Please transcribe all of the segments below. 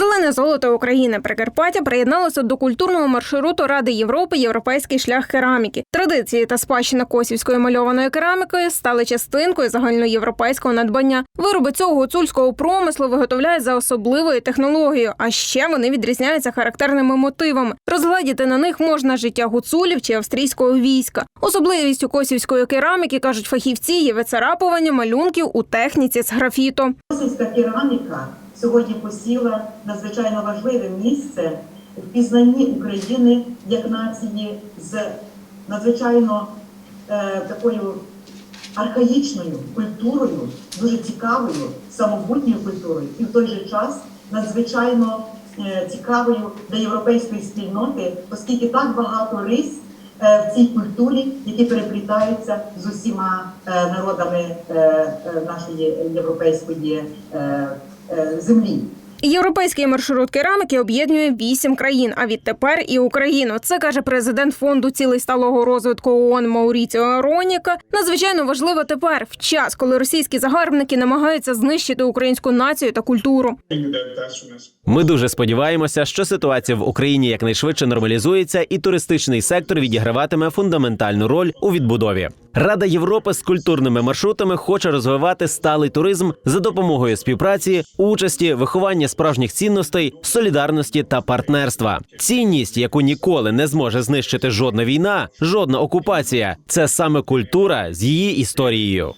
Зелене золото України Прикарпаття приєдналося до культурного маршруту Ради Європи Європейський шлях кераміки. Традиції та спадщина косівської мальованої кераміки стали частинкою загальноєвропейського надбання. Вироби цього гуцульського промислу виготовляють за особливою технологією, а ще вони відрізняються характерними мотивами. Розгледіти на них можна життя гуцулів чи австрійського війська. Особливістю косівської кераміки кажуть фахівці є вицарапування малюнків у техніці з графіту. Косівська кераміка сьогодні посіла надзвичайно важливе місце в пізнанні України як нації з надзвичайно е, такою архаїчною культурою, дуже цікавою, самобутньою культурою, і в той же час надзвичайно е, цікавою для європейської спільноти, оскільки так багато рис е, в цій культурі, які переплітаються з усіма е, народами е, нашої європейської землі. Європейський маршрут кераміки об'єднує вісім країн, а відтепер і Україну. Це каже президент фонду цілей сталого розвитку ООН Мауріціо Ароніка. Надзвичайно важливо тепер, в час, коли російські загарбники намагаються знищити українську націю та культуру. Ми дуже сподіваємося, що ситуація в Україні якнайшвидше нормалізується, і туристичний сектор відіграватиме фундаментальну роль у відбудові. Рада Європи з культурними маршрутами хоче розвивати сталий туризм за допомогою співпраці, участі, виховання справжніх цінностей, солідарності та партнерства. Цінність, яку ніколи не зможе знищити жодна війна, жодна окупація, це саме культура з її історією.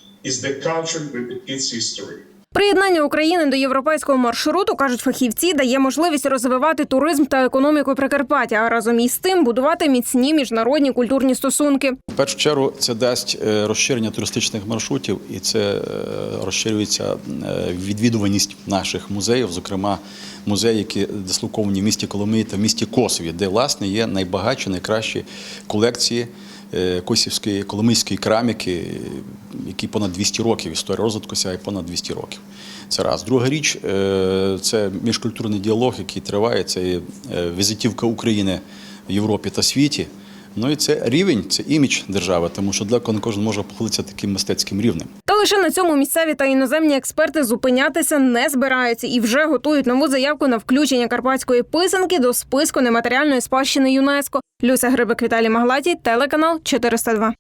Приєднання України до європейського маршруту кажуть фахівці, дає можливість розвивати туризм та економіку Прикарпаття, а разом із тим будувати міцні міжнародні культурні стосунки. В першу чергу це дасть е, розширення туристичних маршрутів, і це е, розширюється е, відвідуваність наших музеїв, зокрема музеї, які дислоковані в місті Коломиї та в місті Косові, де власне є найбагатші, найкращі колекції. Е, Косівської коломийської кераміки, які понад 200 років, історія розвитку сягає понад 200 років. Це раз. Друга річ е, це міжкультурний діалог, який триває. Це е, візитівка України в Європі та світі. Ну і це рівень, це імідж держави, тому що для не кожен може похвалитися таким мистецьким рівнем. Та лише на цьому місцеві та іноземні експерти зупинятися не збираються і вже готують нову заявку на включення карпатської писанки до списку нематеріальної спадщини ЮНЕСКо. Люся Грибик Віталій Маглатій, телеканал 402.